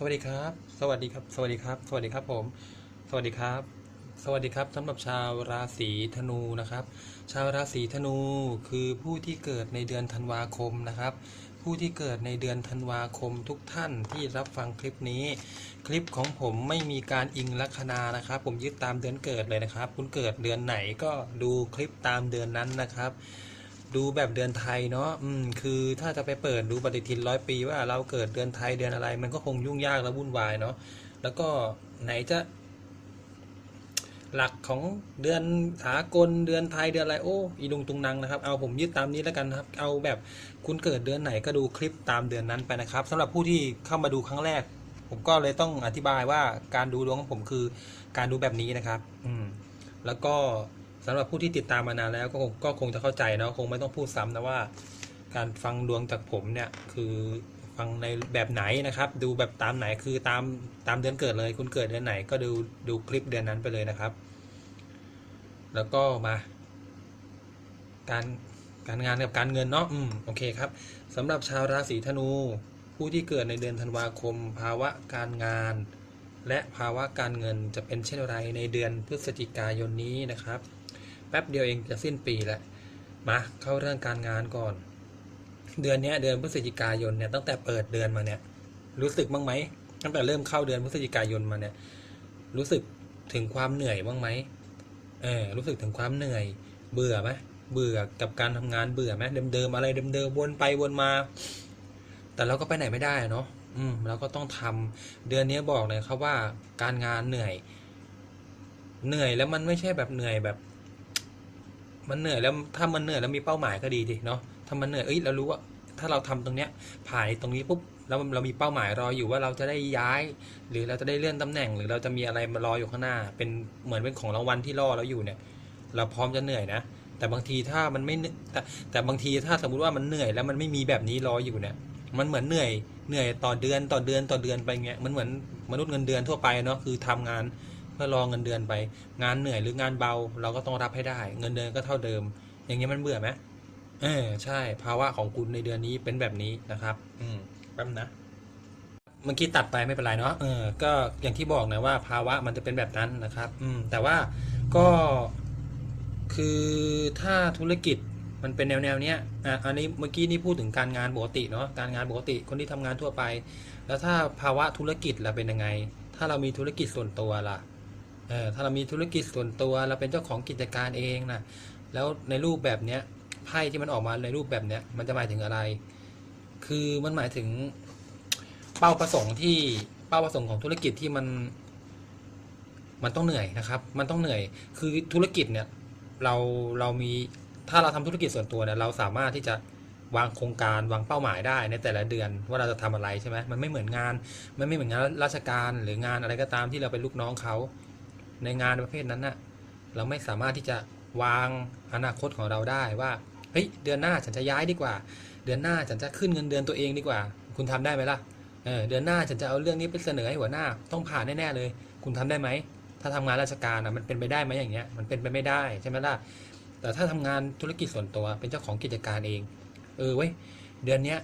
สวัสดีครับ สวัสดีครับ สวัสดีครับ สวัสดีครับผม สวัสดีครับ สวัสดีครับสำหรับชาวราศีธนูนะครับ ชาวราศีธนูคือผู้ที่เกิดในเดือนธันวาคมนะครับ ผู้ที่เกิดในเดือนธันวาคมทุกท่านที่รับฟังคลิปนี้ คลิปของผมไม่มีการอิงลัคนานะครับ ผมยึดตามเดือนเกิดเลยนะครับ คุณเกิดเดือนไหนก็ดูคลิปตามเดือนนั้นนะครับ ดูแบบเดือนไทยเนาะอืมคือถ้าจะไปเปิดดูปฏิทินร้อยปีว่าเราเกิดเดือนไทยเดือนอะไร มันก็คงยุ่งยากและวุ่นวายเนาะแล้วก็ไหนจะ หลักของเดือนสากลเดือนไทยเดือนอะไรโอ้อีลุงตุงนังนะครับ เอาผมยึดตามนี้แล้วกันนะครับ เอาแบบคุณเกิดเดือนไหนก็ดูคลิปตามเดือนนั้นไปนะครับสำหรับผู้ที่เข้ามาดูครั้งแรก ผมก็เลยต้องอธิบายว่าการดูดวงของผมคือการดูแบบนี้นะครับ อืมแล้วก็ สำหรับผู้ที่ติดตามมานานแล้วก็คงก็คงจะเข้าใจเนาะคงไม่ต้องพูดซ้ำนะว่า การฟังดวงจากผมเนี่ยคือฟังในแบบไหนนะครับ ดูแบบตามไหนคือตามตามเดือนเกิดเลย คุณเกิดเดือนไหนก็ดูดูคลิปเดือนนั้นไปเลยนะครับ แล้วก็มา การการงานกับการเงินเนาะอืมโอเคครับสำหรับชาวราศีธนู ผู้ที่เกิดในเดือนธันวาคม ภาวะการงาน และภาวะการเงินจะเป็นเช่นไรในเดือนพฤศจิกายนนี้นะครับ แป๊บเดียวเองจะสิ้นปีแล้วมาเข้าเรื่องการงานก่อน เดือนนี้เดือนพฤศจิกายนเนี่ยตั้งแต่เปิดเดือนมาเนี่ย รู้สึกบ้างไหมตั้งแต่เริ่มเข้าเดือนพฤศจิกายนมาเนี่ย รู้สึกถึงความเหนื่อยบ้างไหมเออรู้สึกถึงความเหนื่อย เบื่อไหมเบื่อกับการทำงานเบื่อไหมเดิมๆอะไรเดิมๆวนไปวนมา แต่เราก็ไปไหนไม่ได้เนาะอืมเราก็ต้องทำเดือนนี้บอกเลยครับว่าการงานเหนื่อย เหนื่อยแล้วมันไม่ใช่แบบเหนื่อยแบบ มันเหนื่อยแล้วถ้ามันเหนื่อยแล้วมีเป้าหมายก็ดีดิเนาะถ้ามันเหนื่อยเอ้ยเรารู้ว่าถ้าเราทำตรงเนี้ยผ่านตรงนี้ปุ๊บแล้วเรามีเป้าหมายรออยู่ว่าเราจะได้ย้าย หรือเราจะได้เลื่อนตำแหน่ง หรือเราจะมีอะไรมารออยู่ข้างหน้า เป็นเหมือนเป็นของรางวัลที่รอเราอยู่เนี่ย เราพร้อมจะเหนื่อยนะแต่บางทีถ้ามันไม่แต่แต่บางทีถ้าสมมุติว่ามันเหนื่อยแล้วมันไม่มีแบบนี้รออยู่เนี่ย มันเหมือนเหนื่อยเหนื่อยต่อเดือนต่อเดือนต่อเดือนไปเงี้ยมันเหมือนมนุษย์เงินเดือนทั่วไปเนาะคือทำงาน พื่อรอเงินเดือนไป งานเหนื่อยหรืองานเบา เราก็ต้องรับให้ได้ เงินเดือนก็เท่าเดิม อย่างเงี้ยมันเบื่อไหมเออใช่ ภาวะของคุณในเดือนนี้เป็นแบบนี้นะครับ อืมแป๊บนะเมื่อกี้ตัดไปไม่เป็นไรเนาะเออก็อย่างที่บอกนะว่า ภาวะมันจะเป็นแบบนั้นนะครับ อืมแต่ว่าก็คือถ้าธุรกิจมันเป็นแนวแนวเนี้ยอะอันนี้เมื่อกี้นี่พูดถึงการงานปกติเนาะการงานปกติคนที่ทำงานทั่วไป แล้วถ้าภาวะธุรกิจล่ะเป็นยังไง ถ้าเรามีธุรกิจส่วนตัวล่ะ เออถ้าเรามีธุรกิจส่วนตัวเราเป็นเจ้าของกิจการเองนะแล้วในรูปแบบเนี้ยไพ่ที่มันออกมาในรูปแบบเนี้ยมันจะหมายถึงอะไร คือมันหมายถึงเป้าประสงค์ที่เป้าประสงค์ของธุรกิจที่มัน มันต้องเหนื่อยนะครับ มันต้องเหนื่อย คือธุรกิจเนี่ย เราเรามีถ้าเราทำธุรกิจส่วนตัวเนี่ยเราสามารถที่จะวางโครงการวางเป้าหมายได้ในแต่ละเดือนว่าเราจะทำอะไรใช่ไหมมันไม่เหมือนงาน มันไม่เหมือนงานราชการหรืองานอะไรก็ตามที่เราเป็นลูกน้องเขา ในงานประเภทนั้นน่ะเราไม่สามารถที่จะวางอนาคตของเราได้ว่าเฮ้ยเดือนหน้าฉันจะย้ายดีกว่า เดือนหน้าฉันจะขึ้นเงินเดือนตัวเองดีกว่า คุณทำได้ไหมล่ะเออเดือนหน้าฉันจะเอาเรื่องนี้ไปเสนอให้หัวหน้าต้องผ่านแน่ๆเลย คุณทำได้ไหมถ้าทำงานราชการอะมันเป็นไปได้ไหมอย่างเงี้ยมันเป็นไปไม่ได้ใช่ไหมล่ะแต่ถ้าทำงานธุรกิจส่วนตัวเป็นเจ้าของกิจการเอง เออเว้ยเดือนเนี้ย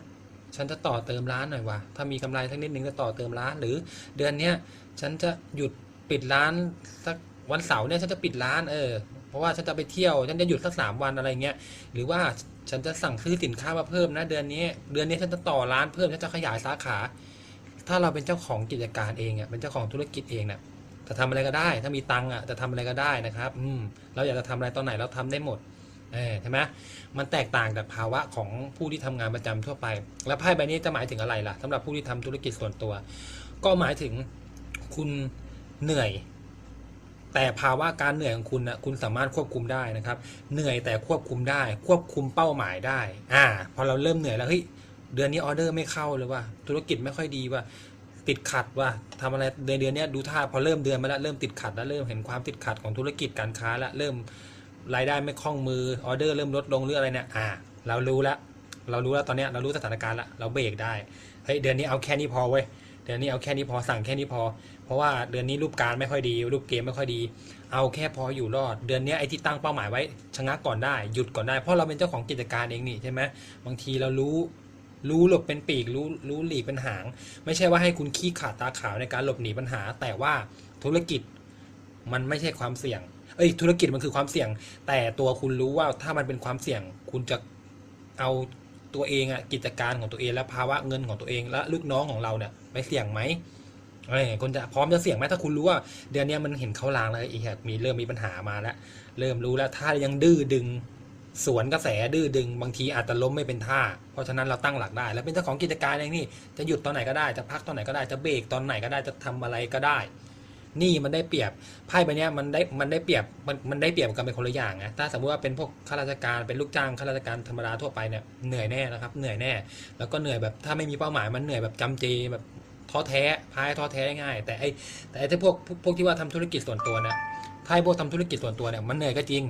ฉันจะต่อเติมร้านหน่อยว่ะถ้ามีกำไรสักนิดนึงก็ต่อเติมร้านหรือ เดือนเนี้ยฉันจะหยุด ปิดร้านสักวันเสาร์เนี่ยฉันจะปิดร้านเออเพราะว่าฉันจะไปเที่ยวฉันจะหยุดสักสามวันอะไรเงี้ยหรือว่าฉันจะสั่งซื้อสินค้ามาเพิ่มนะเดือนนี้ เดือนนี้ฉันจะต่อร้านเพิ่มฉันจะขยายสาขา ถ้าเราเป็นเจ้าของกิจการเองอะเป็นเจ้าของธุรกิจเองเนี่ยจะทำอะไรก็ได้ ถ้ามีตังค์อะจะทำอะไรก็ได้นะครับ อืมเราอยากจะทำอะไรตอนไหนเราทำได้หมดเออใช่ไหมมันแตกต่างจากภาวะของผู้ที่ทำงานประจำทั่วไป แล้วไพ่ใบนี้จะหมายถึงอะไรล่ะสำหรับผู้ที่ทำธุรกิจส่วนตัว ก็หมายถึงคุณ เหนื่อย แต่ภาวะการเหนื่อยของคุณนะคุณสามารถควบคุมได้นะครับ เหนื่อยแต่ควบคุมได้ ควบคุมเป้าหมายได้ อ่า พอเราเริ่มเหนื่อยแล้วเฮ้ยเดือนนี้ออเดอร์ไม่เข้าเลยว่ะธุรกิจไม่ค่อยดีว่ะติดขัดว่ะทำอะไรในเดือนนี้ดูท่าพอเริ่มเดือนมาแล้วเริ่มติดขัดแล้วเริ่มเห็นความติดขัดของธุรกิจการค้าแล้วเริ่มรายได้ไม่คล่องมือออเดอร์เริ่มลดลงหรืออะไรเนี่ยอ่า เรารู้แล้วเรารู้แล้วตอนนี้เรารู้สถานการณ์แล้วเราเบรกได้เฮ้ยเดือนนี้เอาแค่นี้พอเว้ย เดือนนี้เอาแค่นี้พอสั่งแค่นี้พอ เพราะว่าเดือนนี้รูปการไม่ค่อยดีรูปเกมไม่ค่อยดี เอาแค่พออยู่รอด เดือนนี้ไอ้ที่ตั้งเป้าหมายไว้ชะงักก่อนได้หยุดก่อนได้เพราะเราเป็นเจ้าของกิจการเองนี่ใช่ไหมบางทีเรารู้รู้หลบเป็นปีกรู้รู้หลีกเป็นหาง ไม่ใช่ว่าให้คุณขี้ขาดตาขาวในการหลบหนีปัญหา แต่ว่าธุรกิจมันไม่ใช่ความเสี่ยง เอ้ย ธุรกิจมันคือความเสี่ยง แต่ตัวคุณรู้ว่าถ้ามันเป็นความเสี่ยง คุณจะเอา ตัวเองอะกิจการของตัวเองและภาวะเงินของตัวเองและลูกน้องของเราเนี่ยไปเสี่ยงไหมเอ้ยคุณจะพร้อมจะเสี่ยงไหมถ้าคุณรู้ว่าเดือนนี้มันเห็นเขาลางแล้วอีกแหกมีเริ่มมีปัญหามาแล้วเริ่มรู้แล้วถ้ายังดื้อดึงสวนกระแสดื้อดึงบางทีอาจจะล้มไม่เป็นท่า เพราะฉะนั้นเราตั้งหลักได้ แล้วเป็นเจ้าของกิจการเองนี่จะหยุดตอนไหนก็ได้จะพักตอนไหนก็ได้จะเบรกตอนไหนก็ได้จะทำอะไรก็ได้ นี่มันได้เปรียบไพ่ใบเนี้ยมันได้มันได้เปรียบมันมันได้เปรียบกันเป็นคนละอย่างนะถ้าสมมติว่าเป็นพวกข้าราชการเป็นลูกจ้างข้าราชการธรรมดาทั่วไปเนี่ยเหนื่อยแน่นะครับเหนื่อยแน่ แล้วก็เหนื่อยแบบถ้าไม่มีเป้าหมายมันเหนื่อยแบบจำเจแบบท้อแท้พายท้อแท้ได้ง่าย แต่ไอ้แต่ไอ้พวกพวกที่ว่าทำธุรกิจส่วนตัวเนี่ยถ้าไอ้พวกทำธุรกิจส่วนตัวเนี่ยมันเหนื่อยก็จริง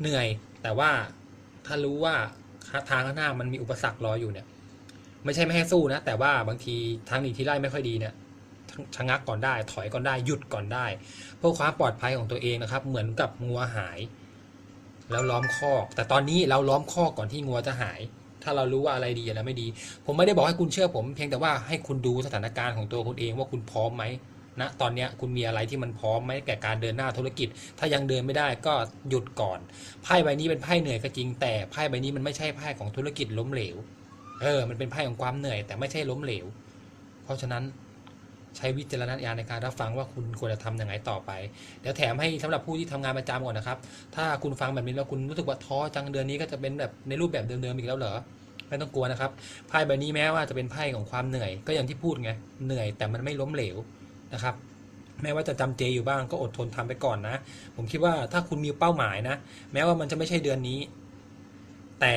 เหนื่อย แต่ว่าถ้ารู้ว่าทางข้างหน้ามันมีอุปสรรครออยู่เนี่ย ไม่ใช่ไม่ให้สู้นะ แต่ว่าบางทีทางหนีที่ไล่ไม่ค่อยดีเนี่ย ชะงักก่อนได้ ถอยก่อนได้หยุดก่อนได้ เพื่อความปลอดภัยของตัวเองนะครับ เหมือนกับงัวหาย แล้วล้อมคอก แต่ตอนนี้เราล้อมคอกก่อนที่งัวจะหาย ถ้าเรารู้ว่าอะไรดีอะไรไม่ดี ผมไม่ได้บอกให้คุณเชื่อผม เพียงแต่ว่าให้คุณดูสถานการณ์ของตัวคุณเองว่าคุณพร้อมไหมณตอนนี้คุณมีอะไรที่มันพร้อมไหมแก่การเดินหน้าธุรกิจ ถ้ายังเดินไม่ได้ก็หยุดก่อนไพ่ใบนี้เป็นไพ่เหนื่อยก็จริงแต่ไพ่ใบนี้มันไม่ใช่ไพ่ของธุรกิจล้มเหลว เออ มันเป็นไพ่ของความเหนื่อย แต่ไม่ใช่ล้มเหลว เพราะฉะนั้น ใช้วิจารณญาณในการรับฟังว่าคุณควรจะทำยังไงต่อไป เดี๋ยวแถมให้สำหรับผู้ที่ทำงานประจำก่อนนะครับ ถ้าคุณฟังแบบนี้แล้วคุณรู้สึกว่าท้อจังเดือนนี้ก็จะเป็นแบบในรูปแบบเดิมๆอีกแล้วเหรอไม่ต้องกลัวนะครับไพ่ใบนี้แม้ว่าจะเป็นไพ่ของความเหนื่อย ก็อย่างที่พูดไงเหนื่อยแต่มันไม่ล้มเหลวนะครับแม้ว่าจะจำเจอยู่บ้างก็อดทนทำไปก่อนนะ ผมคิดว่าถ้าคุณมีเป้าหมายนะ แม้ว่ามันจะไม่ใช่เดือนนี้ แต่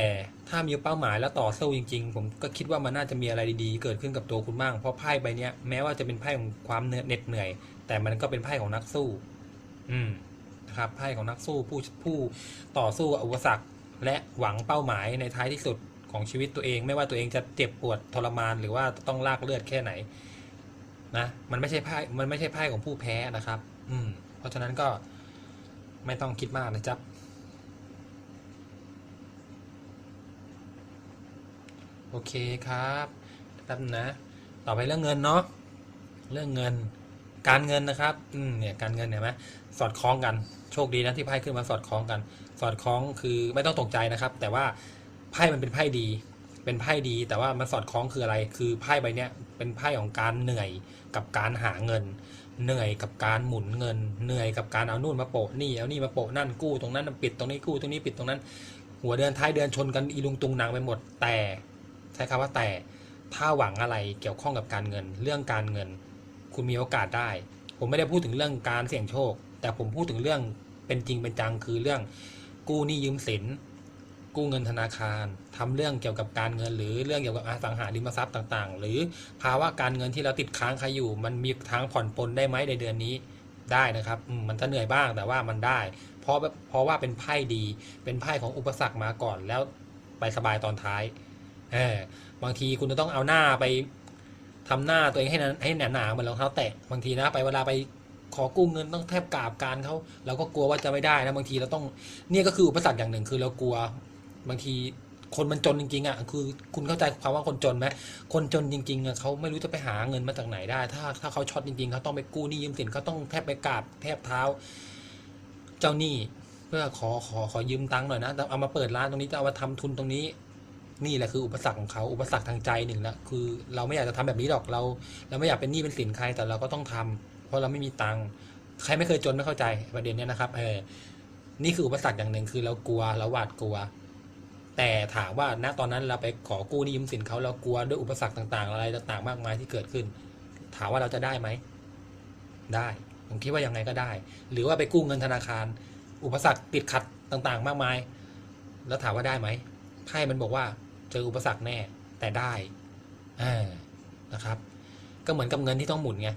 ถ้ามีเป้าหมายแล้วต่อสู้จริง ๆ ผมก็คิดว่ามันน่าจะมีอะไรดีๆ เกิดขึ้นกับตัวคุณบ้าง เพราะไพ่ใบนี้แม้ว่าจะเป็นไพ่ของความเหน็ดเหนื่อย แต่มันก็เป็นไพ่ของนักสู้ อืมนะครับไพ่ของนักสู้ผู้ผู้ต่อสู้อุปสรรคและหวังเป้าหมายในท้ายที่สุดของชีวิตตัวเอง ไม่ว่าตัวเองจะเจ็บปวดทรมานหรือว่าต้องลากเลือดแค่ไหน นะมันไม่ใช่ไพ่มันไม่ใช่ไพ่ของผู้แพ้นะครับ อืม เพราะฉะนั้นก็ไม่ต้องคิดมากนะจ๊ะ โอเคครับแป๊บนึงนะ ต่อไปเรื่องเงินเนาะเรื่องเงิน การเงินนะครับอืมเนี่ยการเงินเห็นไหมสอดคล้องกันโชคดีนะที่ไพ่ขึ้นมาสอดคล้องกัน สอดคล้องคือไม่ต้องตกใจนะครับ แต่ว่าไพ่มันเป็นไพ่ดี เป็นไพ่ดี แต่ว่ามันสอดคล้องคืออะไร คือไพ่ใบเนี้ยเป็นไพ่ของการเหนื่อยกับการหาเงิน เหนื่อยกับการหมุนเงิน เหนื่อยกับการเอานู่นมาโปะนี่เอานี่มาโปะนั่นกู้ตรงนั้นปิดตรงนี้กู้ตรงนี้ปิดตรงนั้น หัวเดือนท้ายเดือนชนกันอีลุงตุงนางไปหมดแต่ ใช้คำว่าแต่ถ้าหวังอะไรเกี่ยวข้องกับการเงิน เรื่องการเงิน คุณมีโอกาสได้ ผมไม่ได้พูดถึงเรื่องการเสี่ยงโชค แต่ผมพูดถึงเรื่องเป็นจริงเป็นจังคือเรื่องกู้หนี้ยืมสิน กู้เงินธนาคารทำเรื่องเกี่ยวกับการเงิน หรือเรื่องเกี่ยวกับอสังหาริมทรัพย์ต่าง ๆ หรือภาวะการเงินที่เราติดค้างใครอยู่ มันมีทางผ่อนปลนได้ไหมในเดือนนี้ได้นะครับ มันจะเหนื่อยบ้างแต่ว่ามันได้ เพราะเพราะว่าเป็นไพ่ดี เป็นไพ่ของอุปสรรคมาก่อนแล้วไปสบายตอนท้าย เออบางทีคุณจะต้องเอาหน้าไปทำหน้าตัวเองให้นั้นให้หนาๆเหมือนรองเท้าแตะบางทีนะไปเวลาไปขอกู้เงินต้องแทบกราบการเขาเราก็กลัวว่าจะไม่ได้นะบางทีเราต้องเนี่ยก็คืออุปสรรคอย่างหนึ่งคือเรากลัว บางทีคนมันจนจริงๆอะคือคุณเข้าใจความว่าคนจนไหมคนจนจริงๆอะเขาไม่รู้จะไปหาเงินมาจากไหนได้ ถ้าถ้าเขาช็อตจริงๆเขาต้องไปกู้หนี้ยืมสินเขาต้องแทบไปกราบแทบเท้า เจ้าหนี้เพื่อขอขอขอยืมตังค์หน่อยนะเอามาเปิดร้านตรงนี้จะเอามาทำทุนตรงนี้ นี่แหละคืออุปสรรคของเขาอุปสรรคทางใจหนึ่งละคือเราไม่อยากจะทำแบบนี้หรอกเรา เราไม่อยากเป็นหนี้เป็นสินใครแต่เราก็ต้องทำเพราะเราไม่มีตังค์ใครไม่เคยจนไม่เข้าใจประเด็นเนี้ยนะครับเออนี่คืออุปสรรคอย่างหนึ่งคือเรากลัวเราหวาดกลัว แต่ถามว่าณตอนนั้นเราไปขอกู้หนี้ยืมสินเขาเรากลัวด้วยอุปสรรคต่าง ๆ อะไรต่างๆมากมายที่เกิดขึ้น ถามว่าเราจะได้ไหมได้ผมคิดว่ายังไงก็ได้ หรือว่าไปกู้เงินธนาคาร อุปสรรคติดขัดต่างๆ มากมาย แล้วถามว่าได้ไหมไพ่มันบอกว่า เจออุปสรรคแน่แต่ได้อ่านะครับ ก็เหมือนกับเงินที่ต้องหมุนไง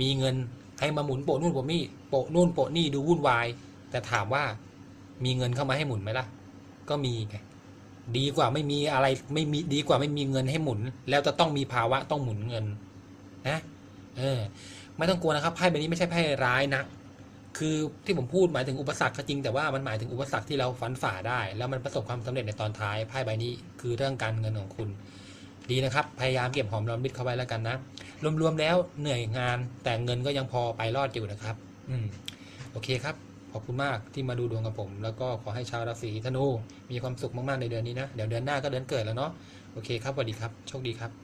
มีเงินให้มาหมุนโปะนู่นโปะนี่โปะนู่นโปะนี่ดูวุ่นวาย แต่ถามว่ามีเงินเข้ามาให้หมุนไหมล่ะ ก็มีไงดีกว่าไม่มีอะไรไม่มีดีกว่าไม่มีเงินให้หมุน แล้วจะต้องมีภาวะต้องหมุนเงินนะเออไม่ต้องกลัวนะครับไพ่ใบนี้ไม่ใช่ไพ่ร้ายนะ คือที่ผมพูดหมายถึงอุปสรรคก็จริงแต่ว่ามันหมายถึงอุปสรรคที่เราฟันฝ่าได้ แล้วมันประสบความสำเร็จในตอนท้ายไพ่ใบนี้คือเรื่องการเงินของคุณ ดีนะครับ พยายามเก็บหอมรอมริบเข้าไว้แล้วกันนะรวมๆแล้วเหนื่อยงานแต่เงินก็ยังพอไปรอดอยู่นะครับ อืมโอเคครับขอบคุณมากที่มาดูดวงกับผม แล้วก็ขอให้ชาวราศีธนูมีความสุขมากๆในเดือนนี้นะ เดี๋ยวเดือนหน้าก็เดือนเกิดแล้วเนาะโอเคครับสวัสดีครับโชคดีครับ